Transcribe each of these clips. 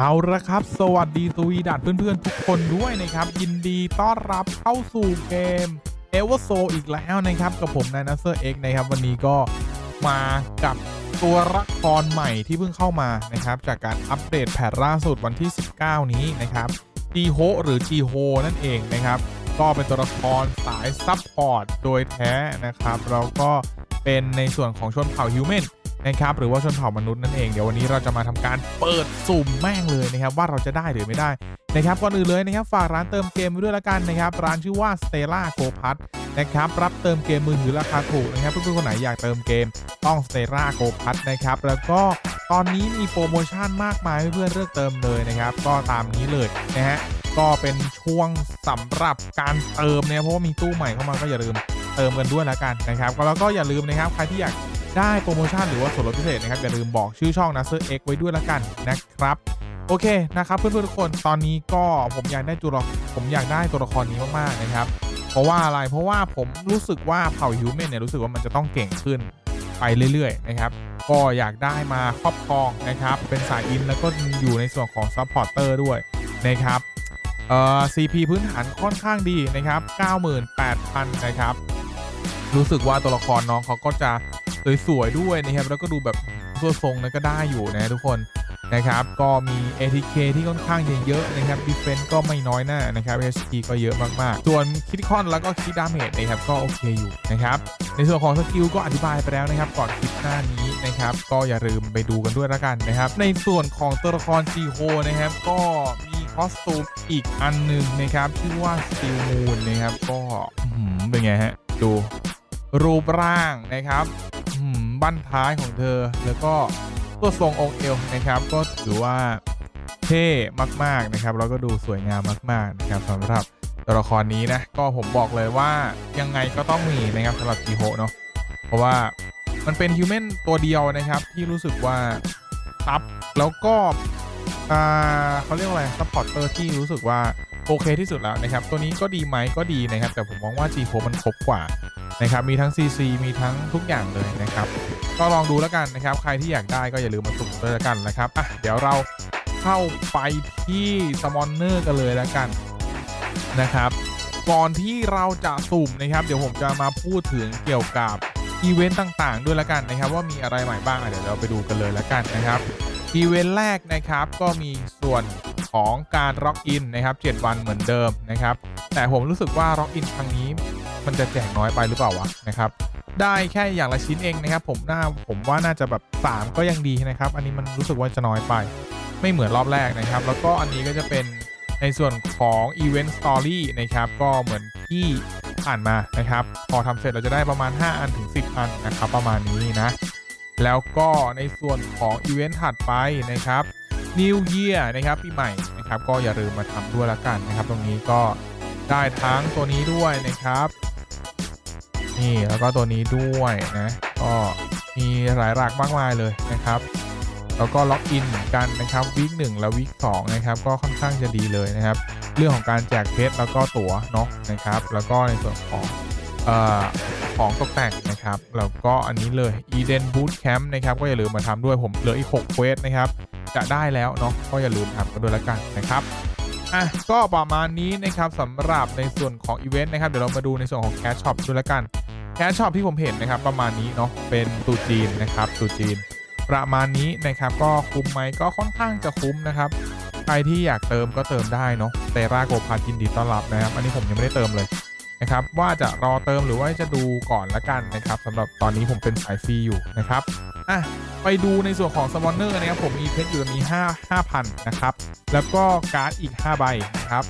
เอาละครับ สวัสดีสวีดัตเพื่อนๆ ทุกคนด้วยนะครับ ยินดีต้อนรับเข้าสู่เกมเอเวอร์โซอีกแล้วนะครับ กับผมนายนัสเซอร์เอ็กนะครับ วันนี้ก็มากับตัวละครใหม่ที่เพิ่งเข้ามานะครับ จากการอัปเดตแพทล่าสุดวันที่ 19 นี้นะครับจีโฮหรือจีโฮนั่นเองนะครับ ก็เป็นตัวละครสายซับพอร์ตโดยแท้นะครับแล้วก็เป็นในส่วนของชนเผ่าฮิวแมน นะครับหรือว่าชนเผ่ามนุษย์นั่นเองเดี๋ยววันนี้เราจะมาทำการเปิดสุ่มแม่งเลยนะครับว่าเราจะได้หรือไม่ได้นะครับก่อนอื่นเลยนะครับฝากร้านเติมเกมด้วยละกันนะครับร้านชื่อว่า Stella Go p a s นะครับรับเติมเกมมือถือราคาถูกนะครับเพื่อนๆคนไหนอยากเติมเกมต้อง Stella Go p a s นะครับแล้วก็ตอนนี้มีโปรโมชั่นมากมายให้เพื่อนๆเลือกเติมเลยนะครับ ก็ตามนี้เลยนะฮะก็เป็นช่วงสำหรับการเติมเนี่ยเพราะว่ามีตู้ใหม่เข้ามาก็อย่าลืมเติมกันด้วยละกันนะครับแล้วก็อย่าลืมนะครับใครที่อยาก ได้โปรโมชั่นหรือว่าส่วนลดพิเศษนะครับอย่าลืมบอกชื่อช่อง n a s e r X ไว้ด้วยละกันนะครับโอเคนะครับเพื่อนๆทุกคนตอนนี้ก็ผมอยากได้ตัวละผมอยากได้ตัวละครนี้มากๆนะครับ เพราะว่าอะไรเพราะว่าผมรู้สึกว่าเผ่าฮิวแมนเนี่ยรู้สึกว่ามันจะต้องเก่งขึ้นไปเรื่อยๆนะครับก็อยากได้มาครอบครองนะครับเป็นสายอินแล้วก็อยู่ในส่วนของซัพพอร์เตอร์ด้วยนะครับเอ่อ CP พื้นฐานค่อนข้างดีนะครับ 98,000 นะครับ รู้สึกว่าตัวละครน้องเขาก็จะ สวยๆด้วยนะครับ แล้วก็ดูแบบตัวทรงนั้นก็ได้อยู่นะทุกคนนะครับ ก็มี ATK ที่ค่อนข้างเยอะๆนะครับ Defense ก็ไม่น้อยหน้านะครับ HP ก็เยอะมาก ๆ ส่วนคิดคอนแล้วก็คิดดาเมจนะครับก็โอเคอยู่นะครับ ในส่วนของสกิลก็อธิบายไปแล้วนะครับ ก่อนคลิปหน้านี้นะครับ ก็อย่าลืมไปดูกันด้วยละกันนะครับ ในส่วนของตัวละคร g ีโฮนะครับ ก็มีคอสตูมอีกอันหนึ่งนะครับชื่อว่า Steel Moon นะครับ ก็หือเป็นไงฮะดูรูปร่างนะครับ บั้นท้ายของเธอ แล้วก็ตัวทรงองค์เอวนะครับ ก็ถือว่าเท่มากๆนะครับ แล้วก็ดูสวยงามมากๆนะครับสำหรับตัวละครนี้นะก็ผมบอกเลยว่ายังไงก็ต้องมีนะครับสำหรับจีโฮเนาะเพราะว่ามันเป็นฮิวแมนตัวเดียวนะครับ ที่รู้สึกว่าซับแล้วก็อ่าเขาเรียกว่าอะไรซัพพอร์เตอร์ที่รู้สึกว่าโอเคที่สุดแล้วนะครับ ตัวนี้ก็ดีไหมก็ดีนะครับ แต่ผมมองว่า G4 มันครบกว่า นะครับมีทั้ง CC มีทั้งทุกอย่างเลยนะครับ ก็ลองดูแล้วกันนะครับ ใครที่อยากได้ก็อย่าลืมมาสุ่มด้วยแล้วกันนะครับอะเดี๋ยวเราเข้าไปที่สมอนเนอร์กันเลยแล้วกันนะครับก่อนที่เราจะสุ่มนะครับ เดี๋ยวผมจะมาพูดถึงเกี่ยวกับอีเวนต์ต่างๆ ด้วยแล้วกันนะครับ ว่ามีอะไรใหม่บ้างเดี๋ยวเราไปดูกันเลยแล้วกันนะครับอีเวนต์แรกนะครับก็มีส่วนของการล็อกอินนะครับ 7 วันเหมือนเดิมนะครับ แต่ผมรู้สึกว่าล็อกอินครั้งนี้ มันจะแจกน้อยไปหรือเปล่าวะนะครับได้แค่อย่างละชิ้นเองนะครับ ผมน่าผมว่าน่าจะแบบ 3 ก็ยังดีนะครับ อันนี้มันรู้สึกว่าจะน้อยไป ไม่เหมือนรอบแรกนะครับ แล้วก็อันนี้ก็จะเป็นในส่วนของ Event Story นะครับ ก็เหมือนที่ผ่านมานะครับ พอทำเสร็จเราจะได้ประมาณ 5 อันถึง 10 อันนะครับ ประมาณนี้นะ แล้วก็ในส่วนของอีเวนต์ถัดไปนะครับ New Year นะครับปีใหม่นะครับ ก็อย่าลืมมาทำด้วยละกันนะครับ ตรงนี้ก็ได้ทั้งตัวนี้ด้วยนะครับ นี่แล้วก็ตัวนี้ด้วยนะก็มีหลายหลากมากมายเลยนะครับแล้วก็ล็อกอินเหมือนกันนะครับวีคหนึ่งและวีคสองนะครับก็ค่อนข้างจะดีเลยนะครับ เรื่องของการแจกเพชรแล้วก็ตั๋วเนาะนะครับ แล้วก็ในส่วนของเอ่อของตกแต่งนะครับแล้วก็อันนี้เลย Eden Boot Camp นะครับก็อย่าลืมมาทำด้วยผมเหลืออีก6เควสนะครับจะได้แล้วเนาะก็อย่าลืมทำกันด้วยละกันนะครับอะก็ประมาณนี้นะครับสำหรับในส่วนของอีเวนต์นะครับเดี๋ยวเรามาดูในส่วนของแคชช็อปด้วยละกัน แคชช็อปที่ผมเห็นนะครับประมาณนี้เนาะเป็นตูจีนนะครับตูจีน ประมาณนี้นะครับก็คุ้มไหมก็ค่อนข้างจะคุ้มนะครับใครที่อยากเติมก็เติมได้เนาะเตราโกพายินดีต้อนรับนะครับ อันนี้ผมยังไม่ได้เติมเลยนะครับว่าจะรอเติมหรือว่าจะดูก่อนละกันนะครับสำหรับตอนนี้ผมเป็นสายฟรีอยู่นะครับอะไปดูในส่วนของสปอนเนอร์นะครับผมมีเพชรอยู่มี5 5,000นะครับแล้วก็การ์ดอีก 5 ใบนะครับ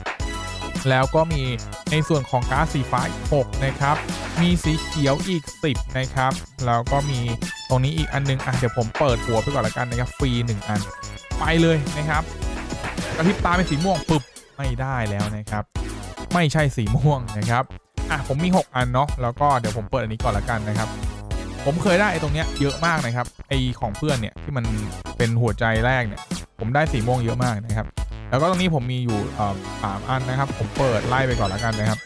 แล้วก็มีในส่วนของการสีฟ้าอีก6นะครับ มีสีเขียวอีก 10 นะครับ แล้วก็มีตรงนี้อีกอันนึงอะเดี๋ยวผมเปิดหัวไปก่อนละกันนะครับ ฟรี 1 อัน ไปเลยนะครับ กระพริบตาเป็นสีม่วงปึ๊บไม่ได้แล้วนะครับ ไม่ใช่สีม่วงนะครับ อะผมมี 6 อันเนาะ แล้วก็เดี๋ยวผมเปิดอันนี้ก่อนละกันนะครับ ผมเคยได้ไอ้ตรงเนี้ยเยอะมากนะครับ ไอของเพื่อนเนี่ยที่มันเป็นหัวใจแรกเนี่ย ผมได้สีม่วงเยอะมากนะครับ แล้วก็ตรงนี้ผมมีอยู่สามอันนะครับ ผมเปิดไล่ไปก่อนแล้วกันนะครับ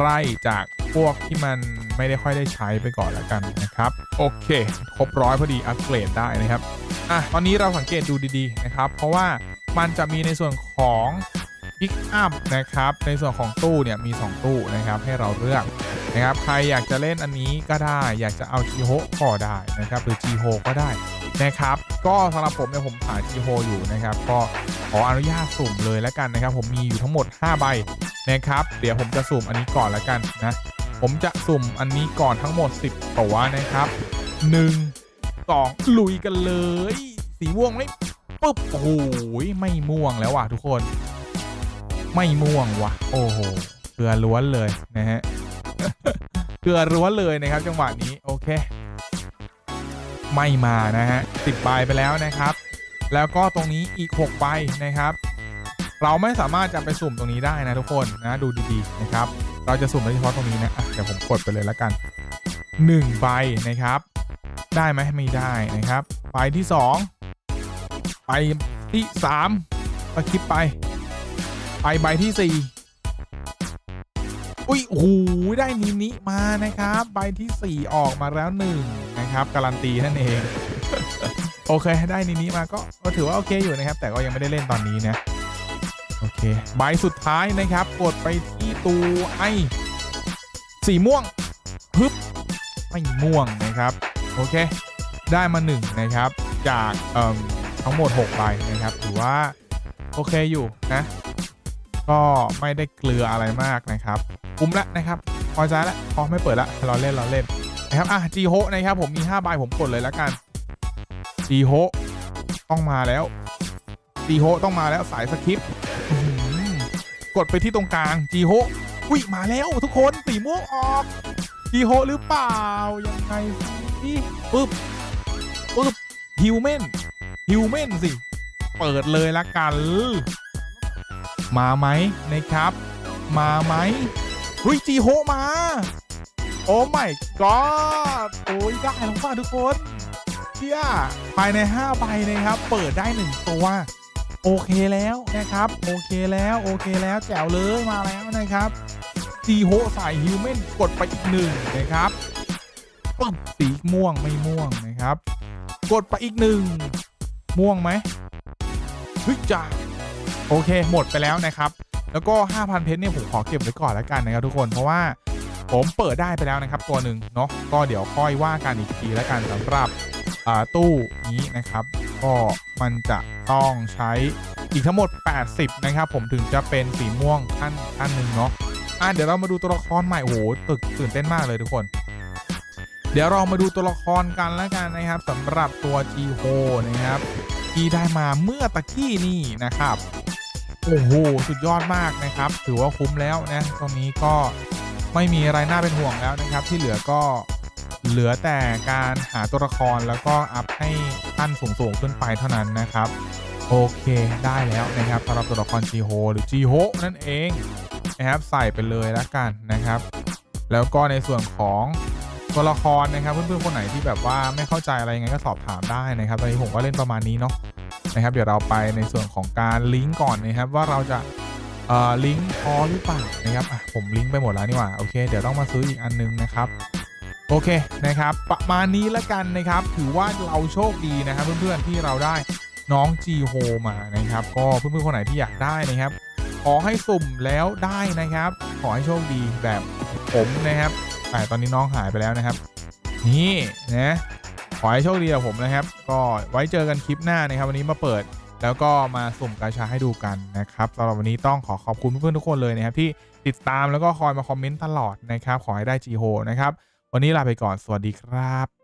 ไล่จากพวกที่มันไม่ได้ค่อยได้ใช้ไปก่อนแล้วกันนะครับ โอเค ครบร้อยพอดีอัปเกรดได้นะครับอะตอนนี้เราสังเกตดูดีๆนะครับ เพราะว่ามันจะมีในส่วนของพิกอัพนะครับ ในส่วนของตู้เนี่ยมี 2 ตู้นะครับให้เราเลือก นะครับใครอยากจะเล่นอันนี้ก็ได้ อยากจะเอาจีโฮก็ได้นะครับหรือจีโฮก็ได้นะครับก็สำหรับผมเนี่ยผมหาจีโฮอยู่นะครับก็ขออนุญาตสุ่มเลยแล้วกันนะครับ ผมมีอยู่ทั้งหมด 5 ใบนะครับเดี๋ยวผมจะสุ่มอันนี้ก่อนแล้วกันนะผมจะสุ่มอันนี้ก่อนทั้งหมด 10 ตัวนะครับ 1 2 ลุยกันเลย สีม่วงไหมปุ๊บโอ้โหไม่ม่วงแล้วว่ะทุกคน ไม่ม่วงว่ะ โอ้โหเกลือล้วนเลยนะฮะ เกลือล้วเลยนะครับ จังหวะนี้โอเค ไม่มานะฮะสิบใบไปแล้วนะครับ แล้วก็ตรงนี้อีก6ใบนะครับ เราไม่สามารถจะไปสุ่มตรงนี้ได้นะทุกคนนะดูดีๆนะครับ เราจะสุ่มเฉพาะตรงนี้นะเดี๋ยวผมกดไปเลยแล้วกัน1ใบนะครับ ได้ไหมไม่ได้นะครับใบที่2ใบที่3ก็คลิปไปไปใบที่4 อุ้ยโอ้โหได้นินิมานะครับ ใบที่ 4 ออกมาแล้ว1นะครับการันตีนั่นเอง โอเคได้นินิมาก็ก็ถือว่าโอเคอยู่นะครับ แต่ก็ยังไม่ได้เล่นตอนนี้นะ โอเค ใบสุดท้ายนะครับ กดไปที่ตัวไอสีม่วงฮึบไม่ม่วงนะครับ โอเค ได้มาหนึ่งนะครับ จากเอ่มทั้งหมด6ใบนะครับ ถือว่าโอเคอยู่นะ ก็ไม่ได้เกลืออะไรมากนะครับคุ้มแล้วนะครับพอใจแล้วพอไม่เปิดละเราเล่นเราเล่นนะครับอะจีโฮนะครับผมมี5ใบผมกดเลยแล้วกันจีโฮต้องมาแล้วจีโฮต้องมาแล้วสายสคริปกดไปที่ตรงกลางจีโฮอุ้ยมาแล้วทุกคนสีม่วงออกจีโฮหรือเปล่ายังไงสิปึ๊บปึ๊บฮิวแมนฮิวแมนสิ เปิดเลยละกัน มาไหมนะครับ มาไหมเฮ้ยจีโฮมา โอ้ไม่ก็โอ้ยได้แล้วว่าทุกคนเที่ยภายใน 5 ใบนะครับ เปิดได้ 1 ตัว โอเคแล้วนะครับ โอเคแล้วโอเคแล้วแจ๋วเลยมาแล้วนะครับจีโฮใส่ฮิวแมนกดไปอีกหนึ่งนะครับปึ๊บสีม่วงไม่ม่วงนะครับ กดไปอีกหนึ่งม่วงไหมเฮ้ยจ้า โอเค หมดไปแล้วนะครับ แล้วก็ 5,000 เพชรเนี่ยผมขอเก็บไว้ก่อนแล้วกันนะครับทุกคนเพราะว่าผมเปิดได้ไปแล้วนะครับ ตัวหนึ่งเนาะก็เดี๋ยวค่อยว่ากันอีกทีแล้วกันสำหรับตู้นี้นะครับ ก็มันจะต้องใช้อีกทั้งหมด 80 นะครับ ผมถึงจะเป็นสีม่วงขั้นขั้นหนึ่งเนาะอะเดี๋ยวเรามาดูตัวละครใหม่โอ้โหตึกตื่นเต้นมากเลยทุกคน เดี๋ยวเรามาดูตัวละครกันแล้วกันนะครับสำหรับตัว g ีโฮนะครับที่ได้มาเมื่อตะกี้นี่นะครับ โอ้โหสุดยอดมากนะครับ ถือว่าคุ้มแล้วนะตรงนี้ก็ไม่มีอะไรน่าเป็นห่วงแล้วนะครับ ที่เหลือก็เหลือแต่การหาตัวละครแล้วก็อัพให้ขั้นสูงๆขึ้นไปเท่านั้นนะครับ โอเคได้แล้วนะครับสำหรับตัวละคร g ีโฮหรือ g ีโฮนั่นเองนะครับใส่ไปเลยแล้วกันนะครับ แล้วก็ในส่วนของตัวละครนะครับเพื่อนๆคนไหนที่แบบว่าไม่เข้าใจอะไรยังไงก็สอบถามได้นะครับตอนนี้ผมก็เล่นประมาณนี้เนาะ นะครับ เดี๋ยวเราไปในส่วนของการลิงก์ก่อนนะครับว่าเราจะเอ่อลิงก์พอหรือเปล่านะครับผมลิงก์ไปหมดแล้วนี่หว่าโอเคเดี๋ยวต้องมาซื้ออีกอันนึงนะครับโอเคนะครับ ประมาณนี้แล้วกันนะครับ ถือว่าเราโชคดีนะครับเพื่อนๆที่เราได้น้องจีโฮมานะครับ ก็เพื่อนๆคนไหนที่อยากได้นะครับ ขอให้สุ่มแล้วได้นะครับ ขอให้โชคดีแบบผมนะครับแต่ตอนนี้น้องหายไปแล้วนะครับ นี่นะ ขอให้โชคดีกับผมนะครับ ก็ไว้เจอกันคลิปหน้านะครับ วันนี้มาเปิด แล้วก็มาสุ่มกาชาให้ดูกันนะครับสำหรับวันนี้ต้องขอขอบคุณเพื่อนๆทุกคนเลยนะครับที่ติดตามแล้วก็คอยมาคอมเมนต์ตลอดนะครับ ขอให้ได้จีโฮนะครับ วันนี้ลาไปก่อนสวัสดีครับ